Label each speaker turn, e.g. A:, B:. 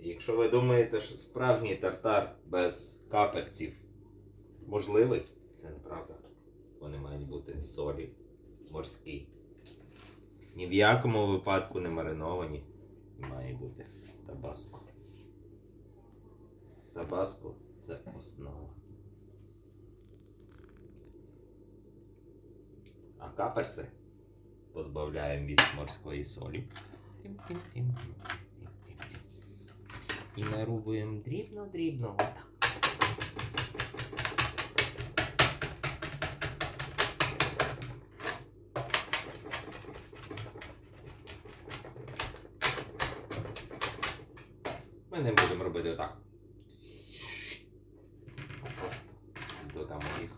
A: Якщо ви думаєте, що справжній тартар без каперсів можливий, це неправда. Вони мають бути в солі морській. Ні в якому випадку не мариновані. Має бути табаско. Табаско це основа. А каперси позбавляємо від морської солі. Тим-тим-тим-тим-тим-тим-тим. І нарубуємо дрібно-дрібно. Отак. Ми не будемо робити отак. Просто додамо їх.